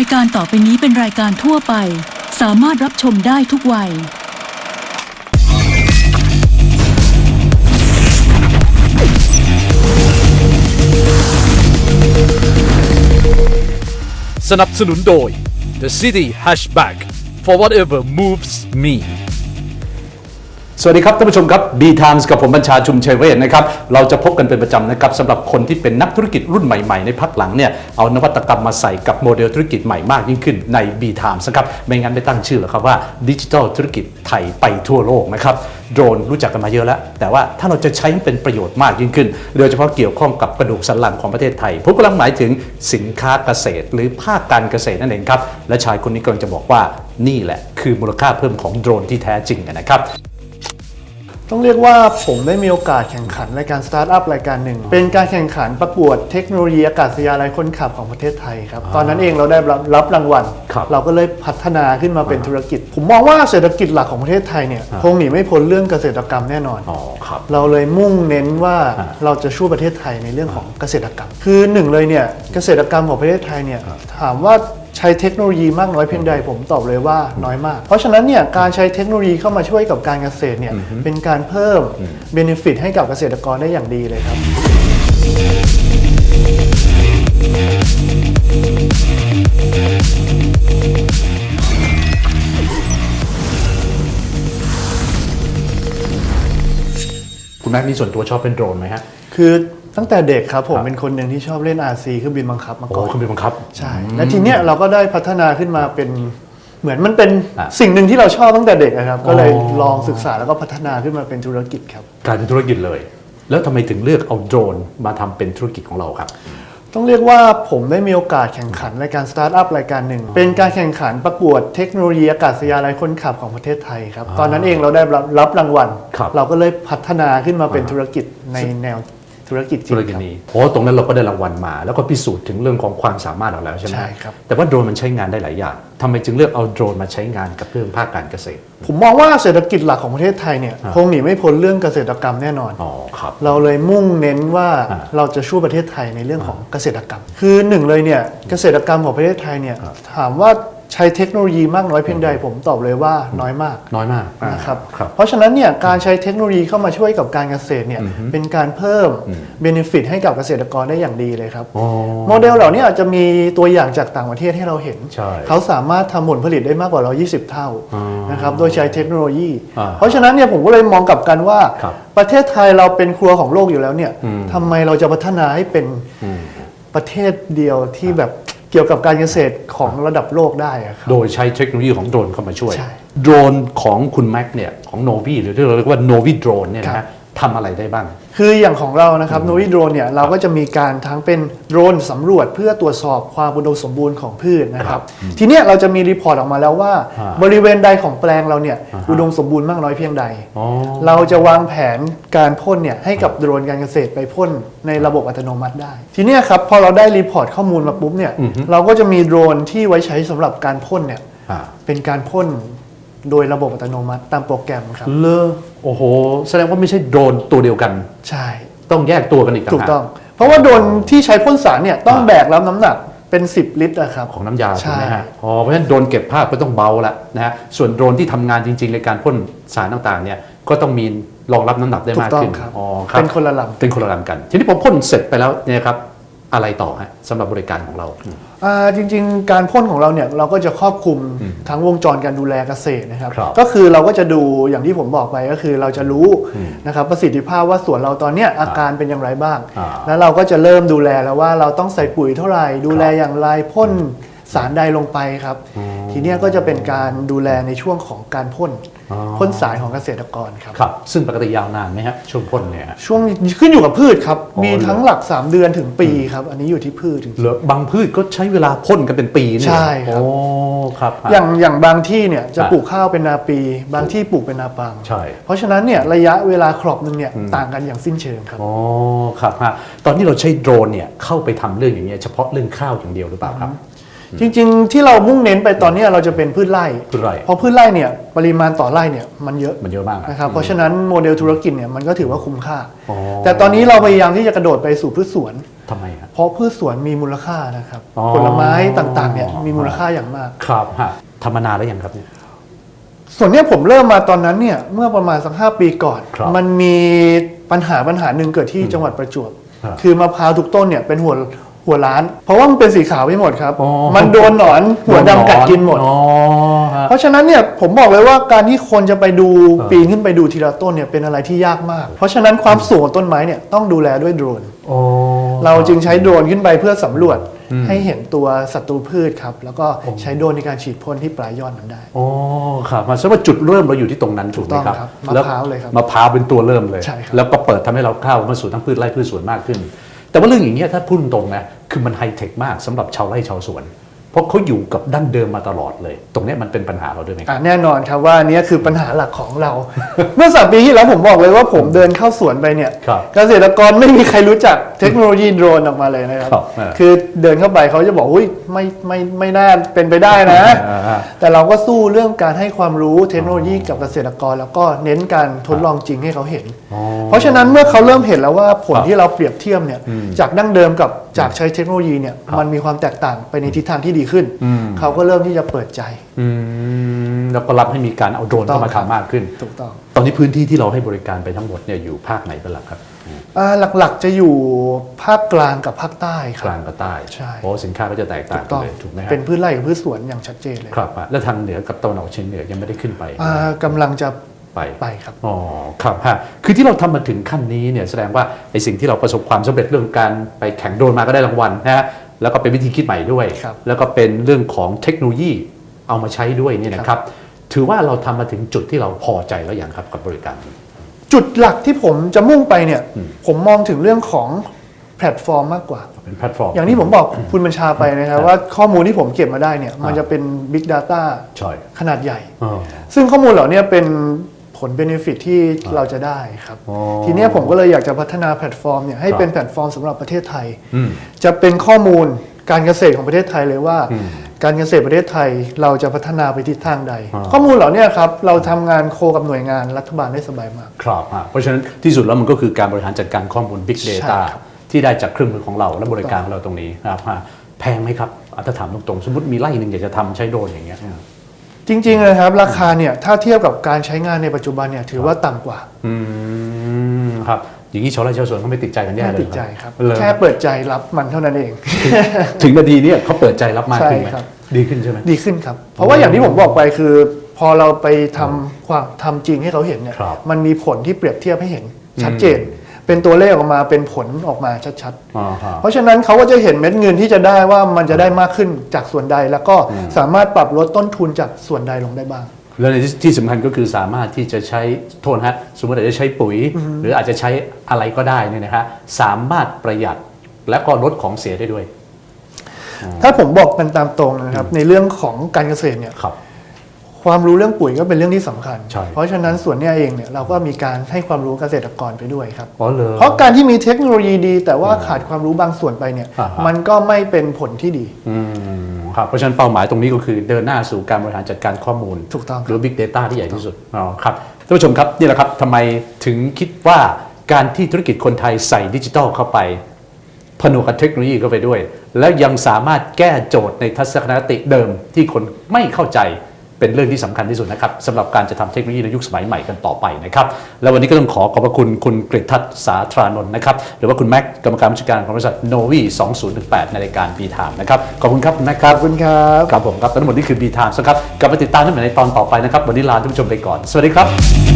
ายการต่อไปนี้เป็นรายการทั่วไป สามารถรับชมได้ทุกวัย สนับสนุนโดย The City Hatchback for whatever moves me สวัสดีครับท่านผู้ชมครับ B Times กับผมบัญชาชุมเชยเวศนะครับเราจะพบกันเป็นประจำนะครับสำหรับคนที่เป็นนักธุรกิจรุ่นใหม่ ๆ ในพักหลังเนี่ยเอานวัตกรรมมาใส่กับโมเดลธุรกิจใหม่มากยิ่งขึ้นใน B Times นะครับไม่งั้นไม่ตั้งชื่อหรอกครับว่าดิจิทัลธุรกิจไทยไปทั่วโลกนะครับโดรนรู้จักกันมาเยอะแล้ว แต่ว่าถ้าเราจะใช้ให้เป็นประโยชน์มากยิ่งขึ้น โดยเฉพาะเกี่ยวข้องกับกระดูกสันหลังของประเทศไทยผมกำลังหมายถึงสินค้าเกษตร หรือภาคการเกษตรนั่นเองครับและชายคนนี้กำลังจะบอกว่านี่แหละคือมูลค่าเพิ่มของโดรนที่แท้จริงนะครับ ต้องเรียกว่าผมได้มีโอกาสแข่งขันรายการสตาร์ทอัพรายการหนึ่ง เป็นการแข่งขันประกวดเทคโนโลยีอากาศยานไร้คนขับของประเทศไทยครับ ตอนนั้นเองเราได้รับรับรางวัล ครับเราก็เลยพัฒนาขึ้นมาเป็นธุรกิจ ผมมองว่าเศรษฐกิจหลักของประเทศไทยเนี่ยคงหนีไม่พ้นเรื่องเกษตรกรรมแน่นอน อ๋อครับ เราเลยมุ่งเน้นว่าอ่าเราจะช่วยประเทศไทยในเรื่องของเกษตรกรรม คือหนึ่งเลยเนี่ยเกษตรกรรมของประเทศไทยเนี่ยถามว่าใช้เทคโนโลยีมากน้อยเพียงใดผมตอบเลยว่าน้อยมาก เพราะฉะนั้นเนี่ยการใช้เทคโนโลยีเข้ามาช่วยกับการเกษตรเนี่ยเป็นการเพิ่มเบนฟิตให้กับเกษตรกรได้อย่างดีเลยครับคุณแม็กนี่ส่วนตัวชอบเป็นโดรนไหมฮะคือ ตั้งแต่เด็กครับผมครับเป็นคนหนึ่งที่ชอบเล่น RC เครื่องบินบังคับมาโอ้ก่อนคุณเป็นบังคับ ใช่และทีเนี้ยเราก็ได้พัฒนาขึ้นมาเป็นเหมือนมันเป็นอะ สิ่งหนึ่งที่เราชอบตั้งแต่เด็กนะครับ ก็เลยอ๋อลองศึกษาแล้วก็พัฒนาขึ้นมาเป็นธุรกิจครับ กลายเป็นธุรกิจเลย แล้วทำไมถึงเลือกเอาโดรนมาทำเป็นธุรกิจของเราครับ ต้องเรียกว่าผมได้มีโอกาสแข่งขันรายการสตาร์ทอัพรายการหนึ่ง เป็นการแข่งขันประกวดเทคโนโลยีอากาศยานไร้คนขับของประเทศไทยครับ ตอนนั้นเองเราได้รับรับรางวัล ครับเราก็เลยพัฒนาขึ้นมาเป็นธุรกิจในแนว ธุรกิจจริธุงรกิจครับนี้โอ้ตรงนั้นเราก็ได้รางวัลมา แล้วก็พิสูจน์ถึงเรื่องของความสามารถเราแล้วใช่ไหมใช่ครับแต่ว่าโดรนมันใช้งานได้หลายอย่างทำไมจึงเลือกเอาโดรนมาใช้งานกับเรื่องภาคการเกษตร ผมมองว่าเศรษฐกิจหลักของประเทศไทยเนี่ยอะคงหนีไม่พ้นเรื่องเกษตรกรรมแน่นอน อ๋อครับ เราเลยมุ่งเน้นว่าอ่าเราจะช่วยประเทศไทยในเรื่องของเกษตรกรรม คือหนึ่งเลยเนี่ยเกษตรกรรมของประเทศไทยเนี่ยถามว่า ใช้เทคโนโลยีมากน้อยเพียงใดผมตอบเลยว่าน้อยมากน้อยมากนะครับครับเพราะฉะนั้นเนี่ยการใช้เทคโนโลยีเข้ามาช่วยกับการเกษตรเนี่ยเป็นการเพิ่มเบนฟิตให้กับเกษตรกรได้อย่างดีเลยครับอ๋อโมเดลเหล่านี้อาจจะมีตัวอย่างจากต่างประเทศให้เราเห็นใช่เขาสามารถทำผลผลิตได้มากกว่าเรา 20 เท่าอ๋อนะครับโดยใช้เทคโนโลยีอ่าเพราะฉะนั้นเนี่ยผมก็เลยมองกลับกันว่าครับประเทศไทยเราเป็นครัวของโลกอยู่แล้วเนี่ยอืมทำไมเราจะพัฒนาให้เป็นอืมประเทศเดียวที่แบบ เกี่ยวกับการเกษตรของระดับโลกได้อะครับ โดยใช้เทคโนโลยีของโดรนเข้ามาช่วย ใช่โดรนของคุณแม็กเนี่ยของโนวีหรือที่เราเรียกว่าโนวีโดรนเนี่ยนะครัฮะบ ทำอะไรได้บ้าง คืออย่างของเรานะครับโนวิโดรนเนี่ยเราก็จะมีการทั้งเป็นโดรนสำรวจเพื่อตรวจสอบความอุดมสมบูรณ์ของพืชนะครับ ทีเนี้ยเราจะมีรีพอร์ตออกมาแล้วว่า อ่าบริเวณใดของแปลงเราเนี่ยอุดมสมบูรณ์มากน้อยเพียงใด อ๋อ เราจะวางแผนการพ่นเนี่ยให้กับโดรนการเกษตรไปพ่นในระบบอัตโนมัติได้ ทีเนี้ยครับพอเราได้รีพอร์ตข้อมูลมาปุ๊บเนี่ยเราก็จะมีโดรนที่ไว้ใช้สำหรับการพ่นเนี่ย อ่า เป็นการพ่น โดยระบบอัตโนมัติตามโปรแกรมครับ เลอโอ้โห แสดงว่าไม่ใช่โดรนตัวเดียวกัน ใช่ ต้องแยกตัวกันอีกางถูกหาต้อง เพราะว่าโดรนที่ใช้พ่นสารเนี่ยต้องแบกรับน้ำหนักเป็น 10 ลิตรอะครับ ของน้ำยาใช่ถูกไหมฮะอ๋อเพราะฉะนั้นโดรนเก็บภาพก็ต้องเบาละนะฮะส่วนโดรนที่ทำงานจริง ๆ ในการพ่นสารต่างๆเนี่ยก็ต้องมีรองรับน้ำหนักได้ถูมากกต้องขึ้นครับ อ๋อครับเป็นคนละลเป็นคนละลำกัน ทีนี้พอพ่นเสร็จไปแล้วเนี่ยครับ อะไรต่อฮะสำหรับบริการของเราำอ่าจริงๆ การพ่นของเราเนี่ยเราก็จะครอบคลุมทั้งวงจรการดูแลเกษตรนะครับ ครับก็คือเราก็จะดูอย่างที่ผมบอกไปก็คือเราจะรู้นะครับประสิทธิภาพว่าสวนเราตอนเนี้ยอาการเป็นอย่างไรบ้าง อ่าแล้วเราก็จะเริ่มดูแลแล้วว่าเราต้องใส่ปุ๋ยเท่าไหร่ ดูแลอย่างไรพ่นสารใดลงไปครับ ทีเนี้ยก็จะเป็นการดูแลในช่วงของการพ่นอ๋อ พ่นสารของเกษตรกรครับ ครับ ซึ่งปกติยาวนานไหมฮะช่วงพ่นเนี่ยฮะ ช่วงขึ้นอยู่กับพืชครับ อ๋อ มีทั้งหลัก 3 เดือนถึงปีครับ อันนี้อยู่ที่พืชจริง เหลือบางพืชก็ใช้เวลาพ่นกันเป็นปีเนี่ยใช่ครับ โอ้ครับๆอย่างอย่างบางที่เนี่ยจะอะปลูกข้าวเป็นนาปี บางที่ปลูกเป็นนาปัง ใช่ เพราะฉะนั้นเนี่ยระยะเวลาครอบหนึ่งเนี่ยต่างกันอย่างสิ้นเชิงครับ อ๋อครับฮะตอนที่เราใช้โดรนเนี่ยเข้าไปทำเรื่องอย่างเงี้ยเฉพาะเรื่องข้าวอย่างเดียวหรือเปล่าครับ จริง ๆ ที่เรามุ่งเน้นไปตอนเนี้ยเราจะเป็นพืชไร่พืชไร่เพราะพืชไร่เนี่ยปริมาณต่อไร่เนี่ยมันเยอะมันเยอะมากอะนะครับเพราะฉะนั้นโมเดลธุรกิจเนี่ยมันก็ถือว่าคุ้มค่าอ๋อแต่ตอนนี้เราพยายามที่จะกระโดดไปสู่พืชสวนทำไมฮะเพาะพืชสวนมีมูลค่านะครับอ๋อผลไม้ต่างๆเนี่ยมีมูลค่าอย่างมากครับฮะทำมานานแล้วยังครับเนี่ยส่วนเนี้ยผมเริ่มมาตอนนั้นเนี่ยเมื่อประมาณสักห้าปีก่อนครับมันมีปัญหาปัญหาหนึ่งเกิดที่จังหวัดประจวบครับคือมะพร้าวทุกต้นเนี่ยเป็นหัว หัวล้าน เพราะว่ามันเป็นสีขาวไปหมดครับ อ๋อ มันโดนหนอนหัวดำกัดกินหมด อ๋อฮะ เพราะฉะนั้นเนี่ยผมบอกเลยว่าการที่คนจะไปดูครับปีนขึ้นไปดูทีละต้นเนี่ยเป็นอะไรที่ยากมาก เพราะฉะนั้นความสูงของต้นไม้เนี่ยต้องดูแลด้วยโดรน โอ้ เราจึงใช้โดรนขึ้นไปเพื่อสำรวจให้เห็นตัวศัตรูพืชครับ แล้วก็ใช้โดรนในการฉีดพ่นที่ปลายยอดมันได้ โอ้ครับมาซะว่าจุดเริ่มเราอยู่ที่ตรงนั้นถูกไหมครับถูกต้องครับมะพร้าวเลยครับมะพร้าวเป็นตัวเริ่มเลย ใช่ครับแล้วก็เปิดทำให้เราเข้ามาสู่ทั้งพืชไร่พืชสวนมากขึ้น แต่ว่าเรื่องอย่างเงี้ยถ้าพูดตรงนะคือมันไฮเทคมากสำหรับชาวไร่ชาวสวน เพราะเขาอยู่กับดั้งเดิมมาตลอดเลย ตรงเนี้ยมันเป็นปัญหาเราด้วยไหมครับอะแน่นอนครับว่าอันเนี้ยคือปัญหาหลักของเรา เมื่อสามปีที่แล้วผมบอกเลยว่าผมเดินเข้าสวนไปเนี่ยครับเกษตรกรไม่มีใครรู้จักเทคโนโลยีโดรนออกมาเลยนะครับครับอ่าคือเดินเข้าไปเขาจะบอกอุ้ยไม่ไม่ไม่น่าเป็นไปได้นะอ่าแต่เราก็สู้เรื่องการให้ความรู้เทคโนโลยีกับเกษตรกร แล้วก็เน้นการทดลองจริงให้เขาเห็นอ๋อเพราะฉะนั้นเมื่อเขาเริ่มเห็นแล้วว่าผลครับที่เราเปรียบเทียบเนี่ยจากดั้งเดิมกับจากใช้เทคโนโลยีเนี่ยครับมันมีความแตกต่างไปในทิศทางที่ดีขึ้นอืมเขาก็เริ่มที่จะเปิดใจอืมแล้วก็รับให้มีการเอาโดรนเข้ามาถูกต้องครับทำมากขึ้น ถูกต้อง ตอนนี้พื้นที่ที่เราให้บริการไปทั้งหมดเนี่ยอยู่ภาคไหนเป็นหลักครับอ่าหลักๆจะอยู่ภาคกลางกับภาคใต้คกรัลางกับใต้ใช่โอ้สินค้าก็จะแตกต่างถูกกันต้องเลยถูกไหมครัเป็นพืชไร่กับพืชสวนอย่างชัดเจนเลยครับอะแล้วทางเหนือกับตะวันออกเฉียงเหนือยังไม่ได้ขึ้นไปอ่ากำลังจะไปไปครับอ๋อครับฮะคือที่เราทำมาถึงขั้นนี้เนี่ยแสดงว่าไอสิ่งที่เราประสบความสำเร็จเรื่องการไปแข่งโดรนมาก็ได้รางวัลนะฮะ แล้วก็เป็นวิธีคิดใหม่ด้วยครับแล้วก็เป็นเรื่องของเทคโนโลยีเอามาใช้ด้วยเนี่ยนะครับ ถือว่าเราทำมาถึงจุดที่เราพอใจแล้วอย่างครับกับบริการนี้จุดหลักที่ผมจะมุ่งไปเนี่ย ผมมองถึงเรื่องของแพลตฟอร์มมากกว่าเป็นแพลตฟอร์มอย่างที่ผมบอกคุณบัญชาไปนะครับว่าข้อมูลที่ผมเก็บมาได้เนี่ยมันจะเป็น Big Data ใช่ขนาดใหญ่อ๋อซึ่งข้อมูลเหล่านี้เป็น ผลเบนฟิตที่เราจะได้ครับอ๋อทีเนี้ยผมก็เลยอยากจะพัฒนาแพลตฟอร์มเนี่ยให้ครับเป็นแพลตฟอร์มสำหรับประเทศไทยอืมจะเป็นข้อมูลการเกษตรของประเทศไทยเลยว่าอืมการเกษตรประเทศไทยเราจะพัฒนาไปทิศทางใดอ่าข้อมูลเหล่านี้ครับเราทำงานโคกับหน่วยงานรัฐบาลได้สบายมากครับฮะเพราะฉะนั้นที่สุดแล้วมันก็คือการบริหารจัดการข้อมูล Big ใช่ Data ครับที่ได้จากเครื่องมือของเราและบริการของเราตรงนี้นะครับฮะแพงไหมครับอะถ้าถามตรงๆสมมติมีไร่หนึ่งอยากจะทำใช้โดรนอย่างเงี้ย จริงๆนะครับราคาเนี่ยถ้าเทียบกับการใช้งานในปัจจุบันเนี่ยถือว่าต่ำกว่าอืมครับอย่างนี้ชาวไร่ชาวสวนเขาไม่ติดใจกันแย่ไม่เลยติดใจครับเลยแค่เปิดใจรับมันเท่านั้นเอง ถึงนาทีเนี้เขาเปิดใจรับมากขึ้นไหมใช่ครับ ดีขึ้นใช่ไหม ดีขึ้นครับ เพราะว่าอย่างที่ผมบอกไปคือ พอเราไปทำความทำจริงให้เขาเห็นเนี่ยครับมันมีผลที่เปรียบเทียบให้เห็นชัดเจน เป็นตัวเลขออกมาเป็นผลออกมาชัดๆอ่าฮะเพราะฉะนั้นเขาก็จะเห็นเม็ดเงินที่จะได้ว่ามันจะได้มากขึ้นจากส่วนใด แล้วก็สามารถปรับลดต้นทุนจากส่วนใดลงได้บ้าง แล้วในที่ที่สำคัญก็คือสามารถที่จะใช้โทษนะฮะสมมติอาจจะใช้ปุ๋ย หรืออาจจะใช้อะไรก็ได้เนี่ยนะฮะสามารถประหยัดและก็ลดของเสียได้ด้วยถ้าผมบอกกันตามตรงนะครับ ในเรื่องของการเกษตรเนี่ย ครับ ความรู้เรื่องปุ๋ยก็เป็นเรื่องที่สำคัญใช่เพราะฉะนั้นส่วนเนี้ยเองเนี่ยเราก็มีการให้ความรู้เกษตรกรไปด้วยครับอ๋อเลยเพราะการที่มีเทคโนโลยีดี แต่ว่าขาดความรู้บางส่วนไปเนี่ยอ่าฮะมันก็ไม่เป็นผลที่ดีอืมครับเพราะฉะนั้นเป้าหมายตรงนี้ก็คือเดินหน้าสู่การบริหารจัดการข้อมูลถูกต้องครับหรือ Big Data ที่ใหญ่ที่สุดอ๋อครับท่านผู้ชมครับนี่แหละครับทำไมถึงคิดว่าการที่ธุรกิจคนไทยใส่ดิจิทัลเข้าไปผนวกกับเทคโนโลยีเข้าไปด้วย แล้วยังสามารถแก้โจทย์ในทัศนคติเดิมที่คนไม่เข้าใจ เป็นเรื่องที่สำคัญที่สุดนะครับสำหรับการจะทำเทคโนโลยีในยุคสมัยใหม่กันต่อไปนะครับแล้ววันนี้ก็ต้องขอขอบพระคุณคุณกฤษทัศน์สาธารนนท์นะครับหรือว่าคุณแม็กกรรมการผู้จัดการของบริษัทโนวี2018 ในรายการบีทามนะครับขอบคุณครับคุณแม็กครับขอบคุณครับครับผมครับทั้งหมดนี่คือ B Times นะครับกลับมาติดตามได้ใหม่ในตอนต่อไปนะครับวันนี้ลาท่านผู้ชมไปก่อน สวัสดีครับ